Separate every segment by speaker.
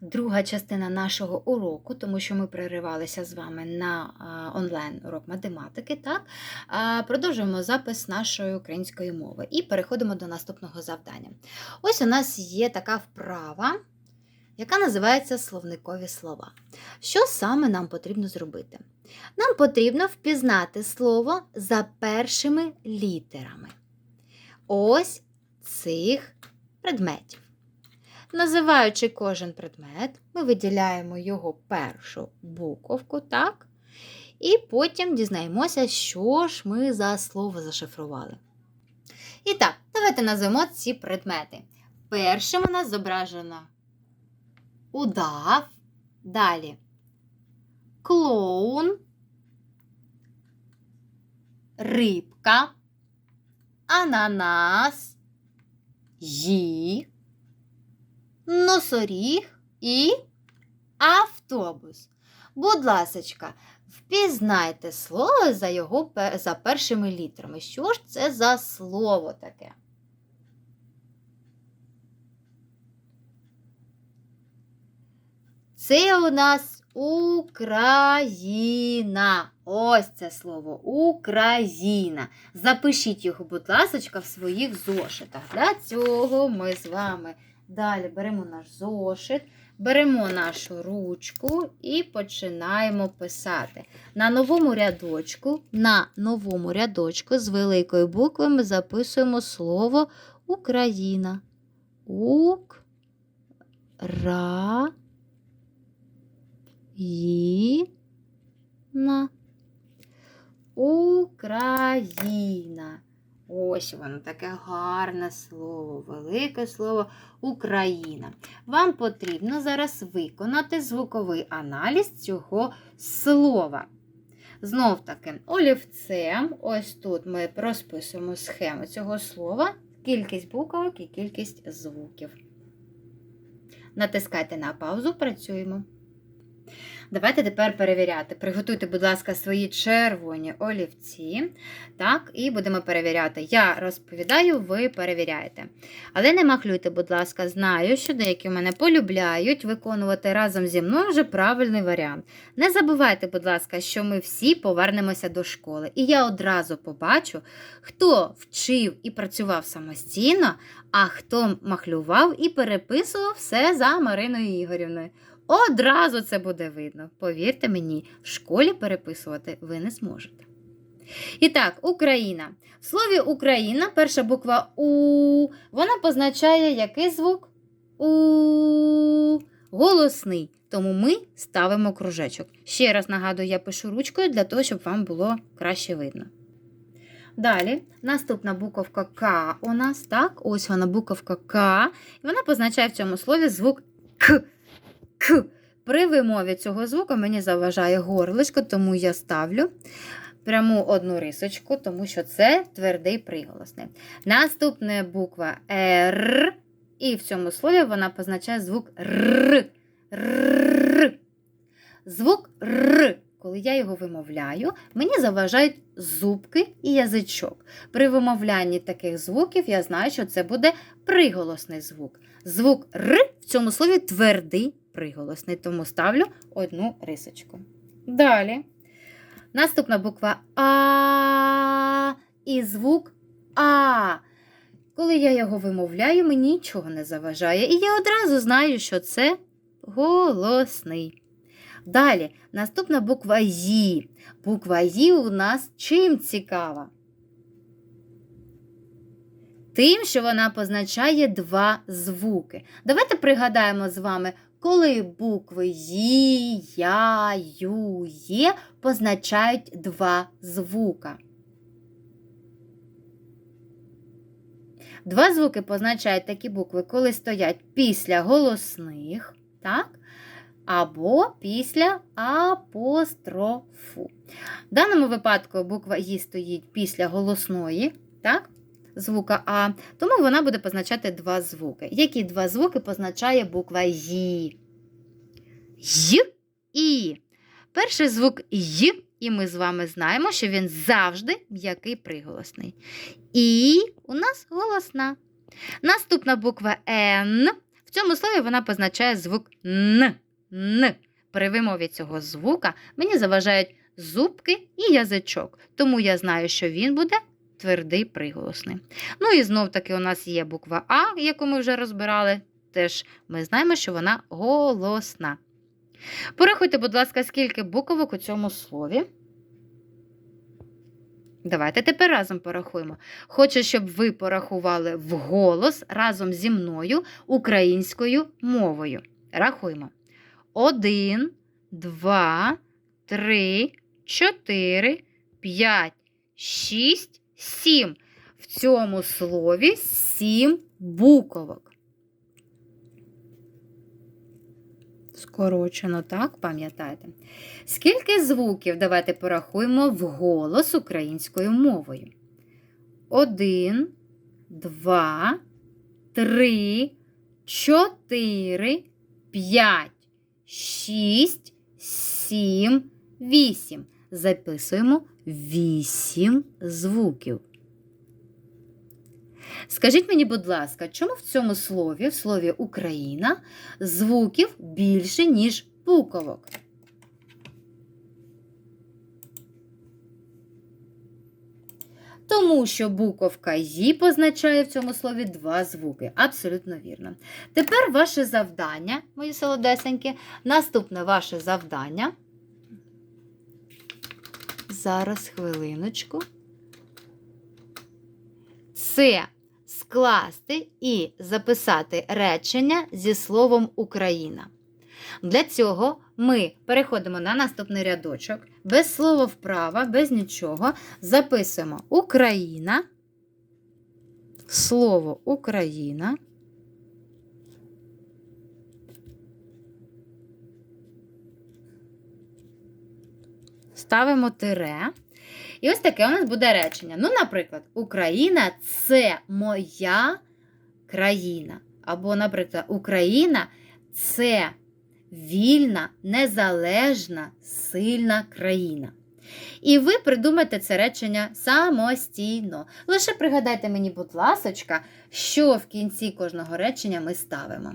Speaker 1: друга частина нашого уроку, тому що ми переривалися з вами на онлайн-урок математики. Так? Продовжуємо запис нашої української мови і переходимо до наступного завдання. Ось у нас є така вправа, яка називається словникові слова. Що саме нам потрібно зробити? Нам потрібно впізнати слово за першими літерами. Ось цих предметів. Називаючи кожен предмет, ми виділяємо його першу буковку, так? І потім дізнаємося, що ж ми за слово зашифрували. І так, давайте назвемо ці предмети. Першим у нас зображено удав, далі клоун, рибка, ананас, ї, носоріг і автобус. Будь ласочка, впізнайте слово за його за першими літерами. Що ж це за слово таке? Це у нас Україна. Ось це слово Україна. Запишіть його, будь ласка, в своїх зошитах. Для цього ми з вами далі беремо наш зошит, беремо нашу ручку і починаємо писати. На новому рядочку, на новому рядочку з великої букви ми записуємо слово Україна. Ук-ра. Їна. Україна. Ось воно таке гарне слово, велике слово Україна. Вам потрібно зараз виконати звуковий аналіз цього слова. Знов таки, олівцем, ось тут ми розписуємо схему цього слова, кількість буквок і кількість звуків. Натискайте на паузу, працюємо. Давайте тепер перевіряти. Приготуйте, будь ласка, свої червоні олівці. Так, і будемо перевіряти. Я розповідаю, ви перевіряєте. Але не махлюйте, будь ласка, знаю, що деякі мене полюбляють виконувати разом зі мною вже правильний варіант. Не забувайте, будь ласка, що ми всі повернемося до школи. І я одразу побачу, хто вчив і працював самостійно, а хто махлював і переписував все за Мариною Ігорівною. Одразу це буде видно. Повірте мені, в школі переписувати ви не зможете. І так, Україна. В слові Україна перша буква У. Вона позначає який звук? У. Голосний. Тому ми ставимо кружечок. Ще раз нагадую, я пишу ручкою для того, щоб вам було краще видно. Далі, наступна буковка К у нас, так? Ось вона буковка К. І вона позначає в цьому слові звук К. К. При вимові цього звука мені заважає горлишко, тому я ставлю пряму одну рисочку, тому що це твердий приголосний. Наступна буква Р, і в цьому слові вона позначає звук Р. Р. Звук Р. Коли я його вимовляю, мені заважають зубки і язичок. При вимовлянні таких звуків я знаю, що це буде приголосний звук. Звук Р в цьому слові твердий приголосний, тому ставлю одну рисочку. Далі. Наступна буква А і звук А. Коли я його вимовляю, мені нічого не заважає. І я одразу знаю, що це голосний. Далі, наступна буква Ї. Буква Ї у нас чим цікава? Тим, що вона позначає два звуки. Давайте пригадаємо з вами, коли букви Ї, Я, Ю, Є позначають два звука. Два звуки позначають такі букви, коли стоять після голосних, так? або після апострофу. В даному випадку буква «і» стоїть після голосної, так? Звука А, тому вона буде позначати два звуки. Які два звуки позначає буква «ї»? Й і. Перший звук Й, і ми з вами знаємо, що він завжди м'який приголосний. І у нас голосна. Наступна буква Н. В цьому слові вона позначає звук Н. Н. При вимові цього звука мені заважають зубки і язичок, тому я знаю, що він буде твердий приголосний. Ну і знов таки у нас є буква А, яку ми вже розбирали. Теж ми знаємо, що вона голосна. Порахуйте, будь ласка, скільки буквок у цьому слові. Давайте тепер разом порахуємо. Хочу, щоб ви порахували вголос разом зі мною українською мовою. Рахуємо. Один, два, три, чотири, п'ять, шість, сім. В цьому слові сім буквок. Скорочено, так, пам'ятаєте? Скільки звуків давайте порахуємо вголос українською мовою? Один, два, три, чотири, п'ять, шість, сім, вісім. Записуємо вісім звуків. Скажіть мені, будь ласка, чому в цьому слові, в слові Україна, звуків більше, ніж буквок? Тому що буковка «ї» позначає в цьому слові два звуки. Абсолютно вірно. Тепер ваше завдання, мої солодесенькі, наступне ваше завдання. Зараз хвилиночку. Це скласти і записати речення зі словом Україна. Для цього ми переходимо на наступний рядочок, без слова вправа, без нічого. Записуємо Україна, слово Україна. Ставимо тире. І ось таке у нас буде речення. Ну, наприклад, Україна це моя країна. Або, наприклад, Україна це вільна, незалежна, сильна країна. І ви придумайте це речення самостійно. Лише пригадайте мені, будь ласочка, що в кінці кожного речення ми ставимо.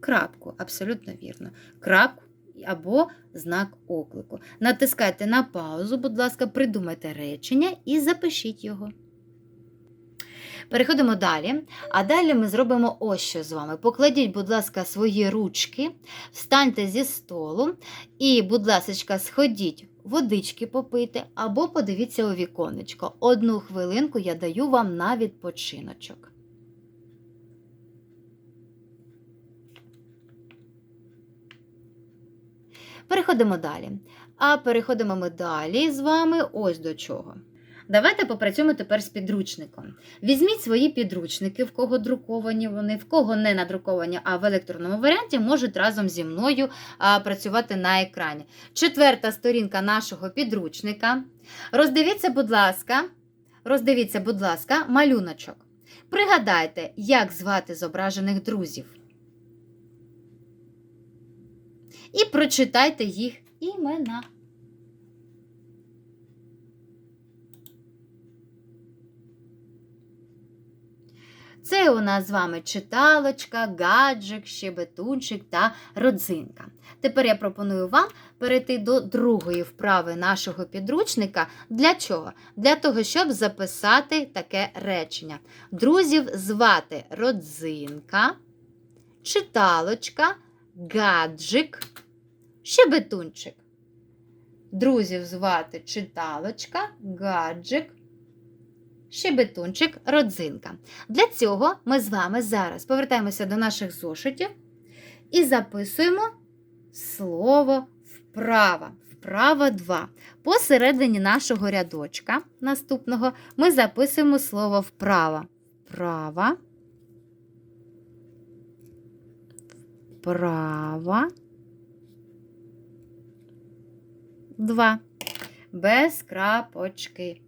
Speaker 1: Крапку, абсолютно вірно. Крапку або знак оклику. Натискайте на паузу, будь ласка, придумайте речення і запишіть його. Переходимо далі. А далі ми зробимо ось що з вами. Покладіть, будь ласка, свої ручки, встаньте зі столу і, будь ласка, сходіть водички попити або подивіться у віконечко. Одну хвилинку я даю вам на відпочиночок. Переходимо далі. А переходимо ми далі з вами ось до чого. Давайте попрацюємо тепер з підручником. Візьміть свої підручники, в кого друковані вони, в кого не надруковані, а в електронному варіанті можуть разом зі мною працювати на екрані. Четверта сторінка нашого підручника. Роздивіться, будь ласка, роздивіться, будь ласка, малюночок. Пригадайте, як звати зображених друзів. І прочитайте їх імена. Це у нас з вами читалочка, гаджик, щебетунчик та родзинка. Тепер я пропоную вам перейти до другої вправи нашого підручника. Для чого? Для того, щоб записати таке речення. Друзів звати родзинка, читалочка, гаджик, щебетунчик. Друзів звати читалочка, гаджик, щебетунчик, родзинка. Для цього ми з вами зараз повертаємося до наших зошитів і записуємо слово вправа. Вправа 2. Посередині нашого рядочка наступного ми записуємо слово вправа. Вправа. Вправа. 2. Без крапочки.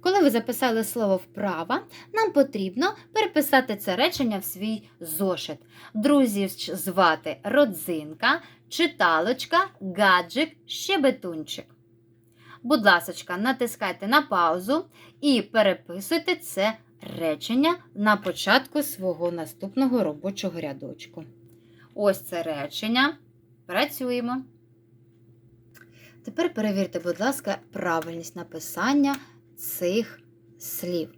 Speaker 1: Коли ви записали слово вправа, нам потрібно переписати це речення в свій зошит. Друзів звати родзинка, читалочка, гаджик, щебетунчик. Будь ласочка, натискайте на паузу і переписуйте це речення на початку свого наступного робочого рядочку. Ось це речення. Працюємо. Тепер перевірте, будь ласка, правильність написання цих слів.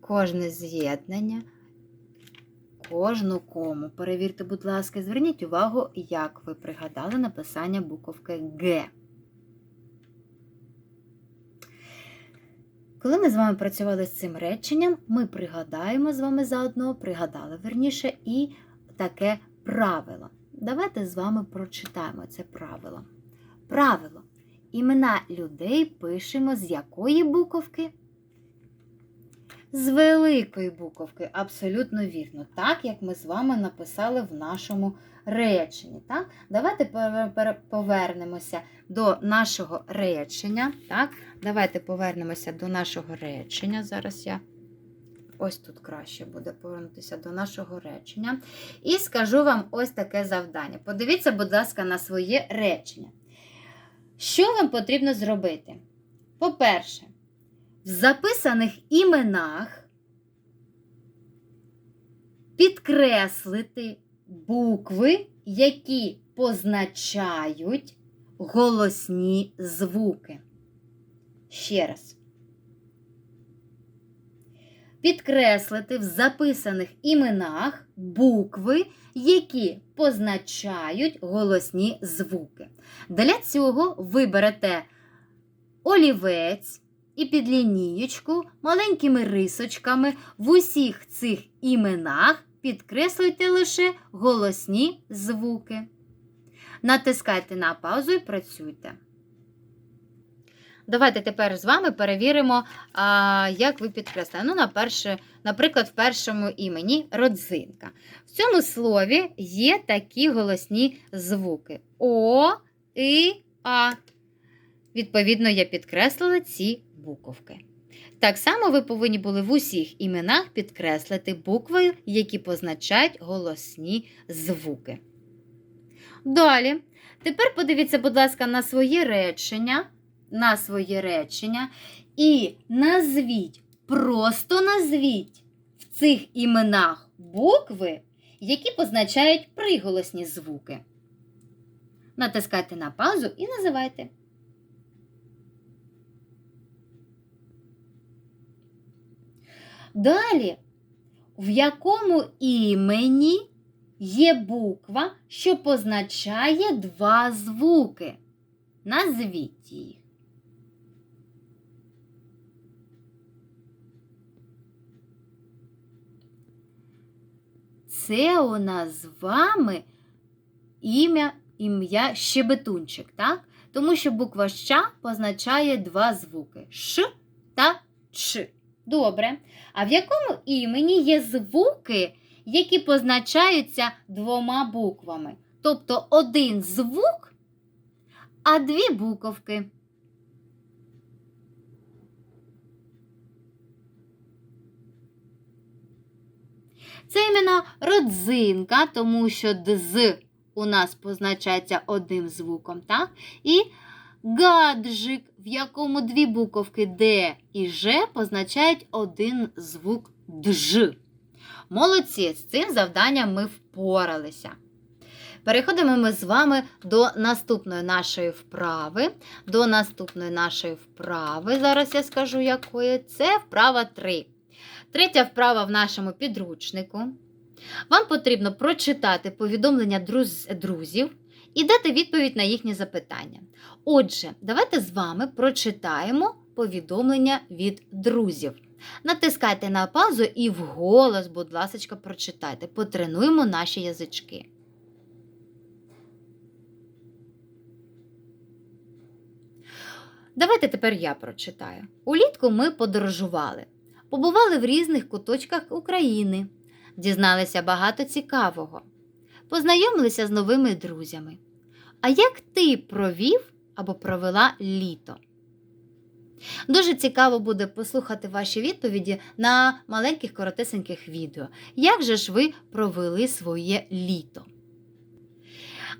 Speaker 1: Кожне з'єднання, кожну кому. Перевірте, будь ласка, зверніть увагу, як ви пригадали написання буковки Г. Коли ми з вами працювали з цим реченням, ми пригадаємо з вами заодно, пригадали верніше, і таке правило. Давайте з вами прочитаємо це правило. Правило. Імена людей пишемо з якої буковки? З великої буковки, абсолютно вірно, так як ми з вами написали в нашому реченні. Так? Давайте повернемося до нашого речення. Так? Давайте повернемося до нашого речення. Зараз я ось тут краще буде повернутися до нашого речення. І скажу вам ось таке завдання. Подивіться, будь ласка, на своє речення. Що вам потрібно зробити? По-перше, в записаних іменах підкреслити букви, які позначають голосні звуки. Ще раз. Підкреслити в записаних іменах букви, які позначають голосні звуки. Для цього ви берете олівець і під лінієчку маленькими рисочками в усіх цих іменах підкреслюйте лише голосні звуки. Натискайте на паузу і працюйте. Давайте тепер з вами перевіримо, а, як ви підкреслили. Ну, на перше, наприклад, в першому імені родзинка. В цьому слові є такі голосні звуки О, І, А. Відповідно, я підкреслила ці буковки. Так само ви повинні були в усіх іменах підкреслити букви, які позначають голосні звуки. Далі. Тепер подивіться, будь ласка, на своє речення. На своє речення і назвіть, просто назвіть в цих іменах букви, які позначають приголосні звуки. Натискайте на паузу і називайте. Далі, в якому імені є буква, що позначає два звуки? Назвіть їх. Це у нас з вами ім'я ім'я щебетунчик, так? Тому що буква Щ позначає два звуки Ш та Ч. Добре. А в якому імені є звуки, які позначаються двома буквами? Тобто один звук, а дві буковки. Це іменно родзинка, тому що дз у нас позначається одним звуком, так? І гаджик, в якому дві буковки Д і Ж позначають один звук дж. Молодці, з цим завданням ми впоралися. Переходимо ми з вами до наступної нашої вправи. До наступної нашої вправи. Зараз я скажу, якої. Це вправа 3. Третя вправа в нашому підручнику. Вам потрібно прочитати повідомлення друз- друзів і дати відповідь на їхні запитання. Отже, давайте з вами прочитаємо повідомлення від друзів. Натискайте на паузу і вголос, будь ласка, прочитайте. Потренуємо наші язички. Давайте тепер я прочитаю. Улітку ми подорожували, побували в різних куточках України, дізналися багато цікавого, познайомилися з новими друзями. А як ти провів або провела літо? Дуже цікаво буде послухати ваші відповіді на маленьких коротесеньких відео. Як же ж ви провели своє літо?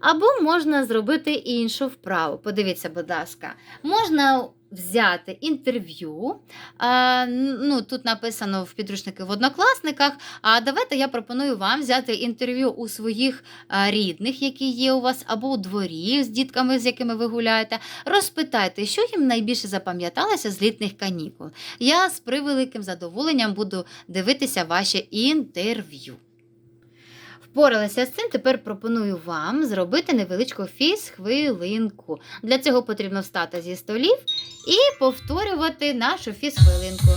Speaker 1: Або можна зробити іншу вправу. Подивіться, будь ласка, можна взяти інтерв'ю. А, ну, Тут написано в підручники в однокласниках. А давайте я пропоную вам взяти інтерв'ю у своїх а, рідних, які є у вас, або у дворі з дітками, з якими ви гуляєте. Розпитайте, що їм найбільше запам'яталося з літніх канікул. Я з превеликим задоволенням буду дивитися ваше інтерв'ю. Впоралися з цим, тепер пропоную вам зробити невеличку фіз-хвилинку. Для цього потрібно встати зі столів і повторювати нашу фіз-хвилинку.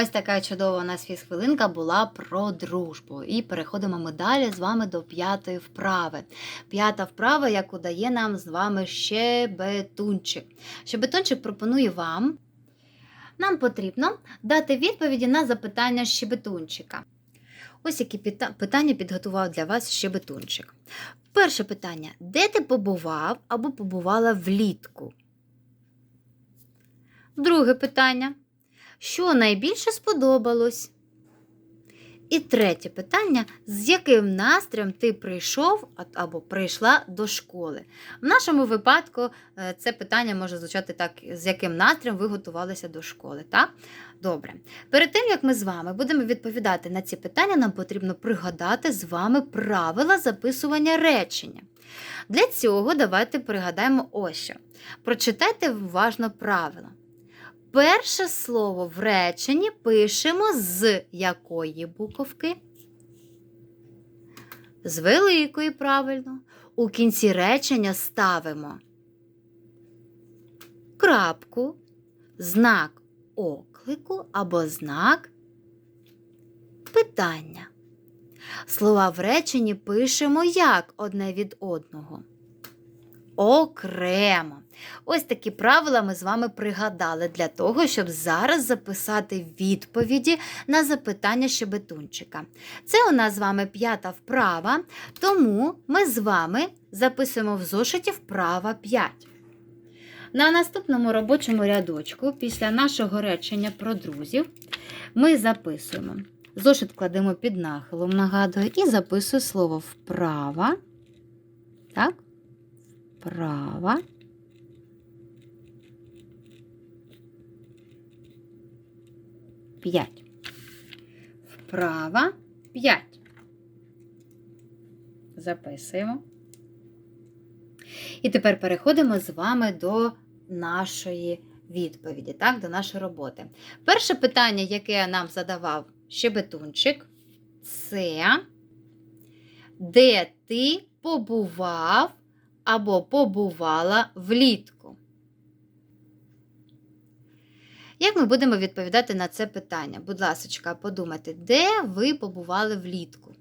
Speaker 1: Ось така чудова у нас фіз-хвилинка була про дружбу. І переходимо ми далі з вами до п'ятої вправи. П'ята вправа, яку дає нам з вами щебетунчик. Щебетунчик пропонує вам. Нам потрібно дати відповіді на запитання щебетунчика. Ось які питання підготував для вас щебетунчик. Перше питання: де ти побував або побувала влітку? Друге питання. Що найбільше сподобалось? І третє питання: з яким настроєм ти прийшов або прийшла до школи? В нашому випадку е, це питання може звучати так: з яким настроєм ви готувалися до школи. Так? Добре. Перед тим, як ми з вами будемо відповідати на ці питання, нам потрібно пригадати з вами правила записування речення. Для цього давайте пригадаємо ось що. Прочитайте уважно правила. Перше слово в реченні пишемо з якої буковки? З великої, правильно. У кінці речення ставимо крапку, знак оклику або знак питання. Слова в реченні пишемо як одне від одного. Окремо. Ось такі правила ми з вами пригадали для того, щоб зараз записати відповіді на запитання щебетунчика. Це у нас з вами п'ята вправа, тому ми з вами записуємо в зошиті вправа 5. На наступному робочому рядочку, після нашого речення про друзів, ми записуємо. Зошит кладемо під нахилом, нагадую, і записую слово вправа. Так? Вправа. П'ять. Вправа п'ять. Записуємо. І тепер переходимо з вами до нашої відповіді, так, до нашої роботи. Перше питання, яке нам задавав щебетунчик, це де ти побував або побувала влітку? Як ми будемо відповідати на це питання? Будь ласка, подумайте, де ви побували влітку?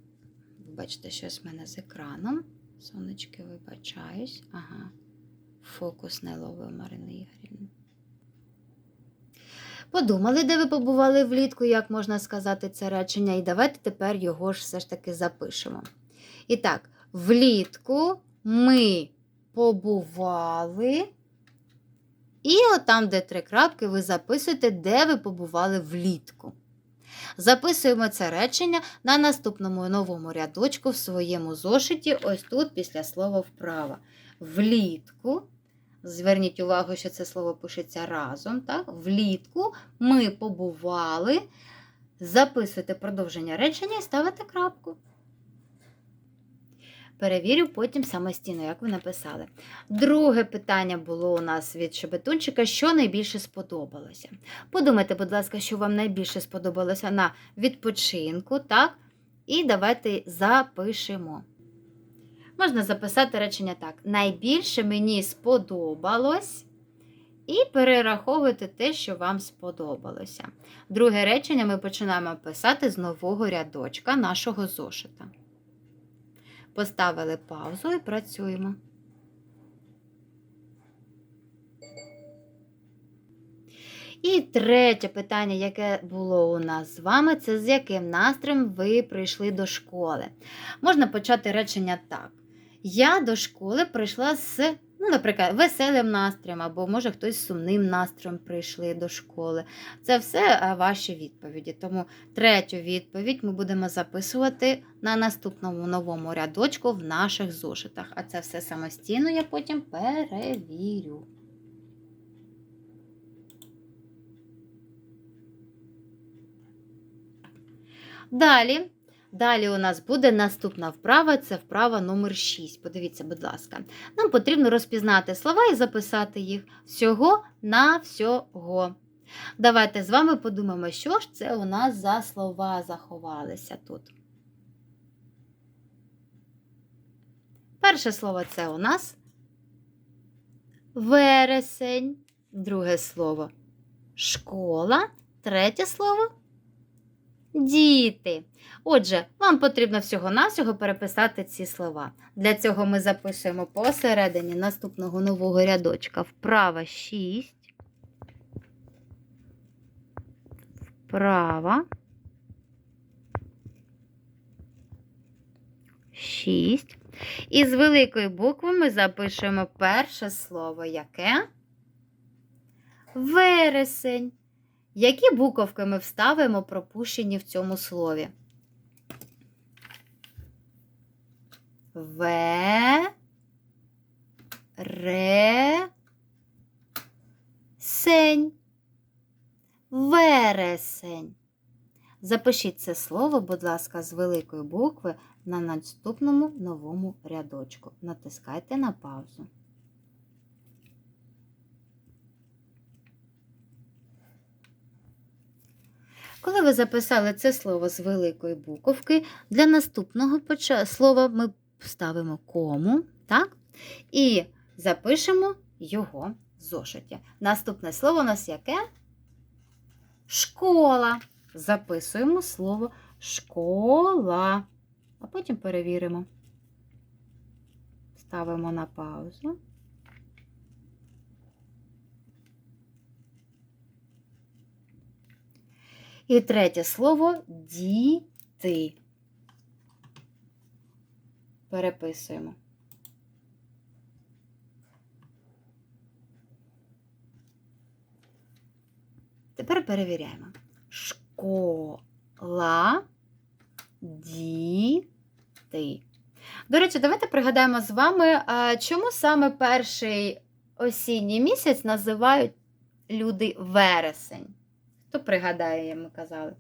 Speaker 1: Бачите, щось в мене з екраном. Сонечки, вибачаюсь. Ага. Фокус не ловив Марини Ігорівни. Подумали, де ви побували влітку, як можна сказати це речення, і давайте тепер його ж все ж таки запишемо. І так, влітку ми побували. І отам, де три крапки, ви записуєте, де ви побували влітку. Записуємо це речення на наступному новому рядочку в своєму зошиті, ось тут після слова вправа. Влітку. Зверніть увагу, що це слово пишеться разом. Так? Влітку ми побували. Записуйте продовження речення і ставите крапку. Перевірю потім самостійно, як ви написали. Друге питання було у нас від Шебетунчика, що найбільше сподобалося. Подумайте, будь ласка, що вам найбільше сподобалося на відпочинку, так? І давайте запишемо. Можна записати речення так. Найбільше мені сподобалось. І перераховуйте те, що вам сподобалося. Друге речення ми починаємо писати з нового рядочка нашого зошита. Поставили паузу і працюємо. І третє питання, яке було у нас з вами, це з яким настроєм ви прийшли до школи. Можна почати речення так. Я до школи прийшла з, ну, наприклад, веселим настроєм, або, може, хтось з сумним настроєм прийшли до школи. Це все ваші відповіді. Тому третю відповідь ми будемо записувати на наступному новому рядочку в наших зошитах. А це все самостійно я потім перевірю. Далі. Далі у нас буде наступна вправа, це вправа номер 6. Подивіться, будь ласка. Нам потрібно розпізнати слова і записати їх всього на всього. Давайте з вами подумаємо, що ж це у нас за слова заховалися тут. Перше слово це у нас вересень, друге слово школа, третє слово діти. Отже, вам потрібно всього-навсього переписати ці слова. Для цього ми записуємо посередині наступного нового рядочка вправа 6. Вправа. 6. І з великої букви ми запишемо перше слово яке? Вересень. Які буковки ми вставимо пропущені в цьому слові? В, ре, сень. Вересень. Запишіть це слово, будь ласка, з великої букви на наступному новому рядочку. Натискайте на паузу. Коли ви записали це слово з великої буковки, для наступного слова ми ставимо кому, так? І запишемо його зошиті. Наступне слово у нас яке? Школа. Записуємо слово школа. А потім перевіримо. Ставимо на паузу. І третє слово діти. Переписуємо. Тепер перевіряємо. Школа, діти. До речі, давайте пригадаємо з вами, чому саме перший осінній місяць називають люди вересень. Хто пригадає, ми казали?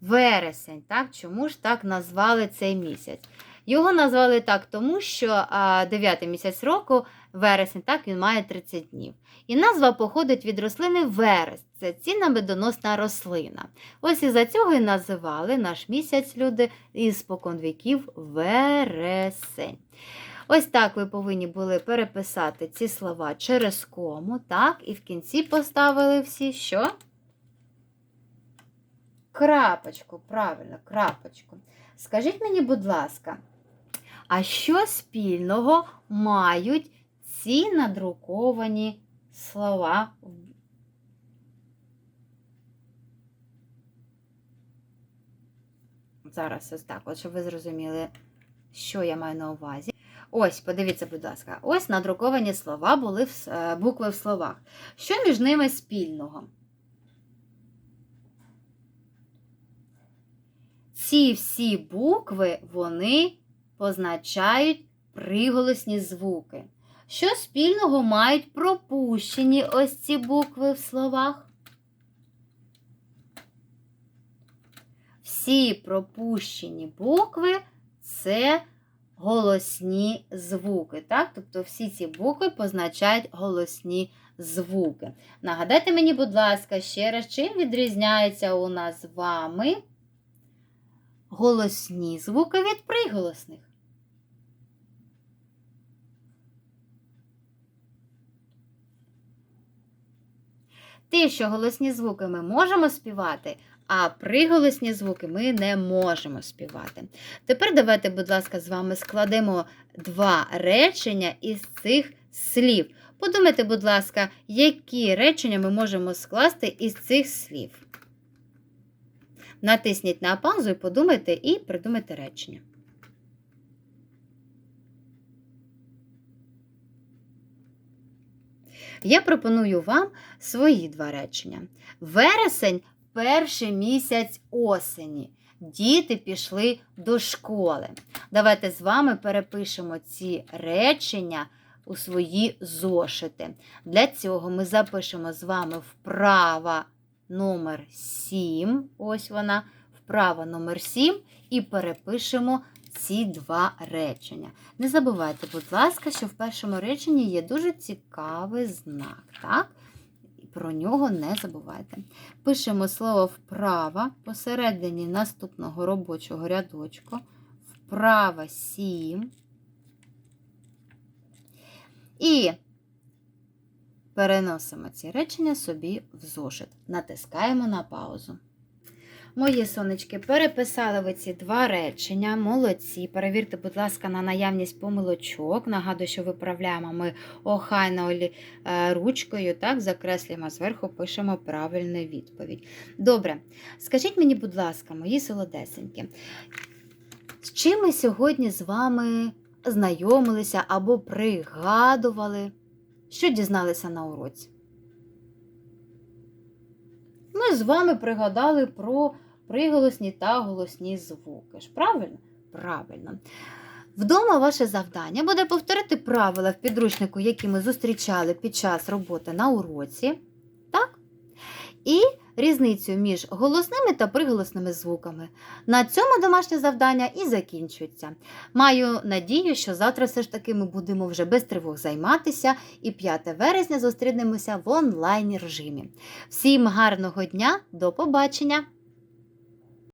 Speaker 1: Вересень, так? Чому ж так назвали цей місяць? Його назвали так, тому що а, 9 місяць року, вересень, так, він має 30 днів. І назва походить від рослини верес. Це цінна медоносна рослина. Ось із-за цього і називали наш місяць люди із споконвіків вересень. Ось так ви повинні були переписати ці слова через кому, так, і в кінці поставили всі що? Крапочку, правильно, крапочку. Скажіть мені, будь ласка, а що спільного мають ці надруковані слова? Зараз ось так, от щоб ви зрозуміли, що я маю на увазі. Ось, подивіться, будь ласка, ось надруковані слова були в, е, букви в словах. Що між ними спільного? Ці всі букви вони позначають приголосні звуки. Що спільного мають пропущені ось ці букви в словах? Всі пропущені букви це голосні звуки. Так? Тобто всі ці букви позначають голосні звуки. Нагадайте мені, будь ласка, ще раз, чим відрізняється у нас з вами голосні звуки від приголосних. Те, що голосні звуки ми можемо співати, а приголосні звуки ми не можемо співати. Тепер давайте, будь ласка, з вами складемо два речення із цих слів. Подумайте, будь ласка, які речення ми можемо скласти із цих слів. Натисніть на паузу і подумайте і придумайте речення. Я пропоную вам свої два речення. Вересень перший місяць осені. Діти пішли до школи. Давайте з вами перепишемо ці речення у свої зошити. Для цього ми запишемо з вами вправа номер 7. Ось вона, вправа номер 7, і перепишемо ці два речення. Не забувайте, будь ласка, що в першому реченні є дуже цікавий знак. Так? Про нього не забувайте. Пишемо слово вправа посередині наступного робочого рядочку. Вправа 7. І переносимо ці речення собі в зошит. Натискаємо на паузу. Мої сонечки, переписали ви ці два речення. Молодці. Перевірте, будь ласка, на наявність помилочок. Нагадую, що виправляємо ми охайно е, ручкою, так, закреслюємо зверху, пишемо правильну відповідь. Добре, скажіть мені, будь ласка, мої солодесенькі, з чим ми сьогодні з вами знайомилися або пригадували? Що дізналися на уроці? Ми з вами пригадали про приголосні та голосні звуки. ж Правильно? Правильно. Вдома ваше завдання буде повторити правила в підручнику, які ми зустрічали під час роботи на уроці. Так? І різницю між голосними та приголосними звуками. На цьому домашнє завдання і закінчується. Маю надію, що завтра все ж таки ми будемо вже без тривог займатися, і 5 вересня зустрінемося в онлайн режимі. Всім гарного дня, до побачення!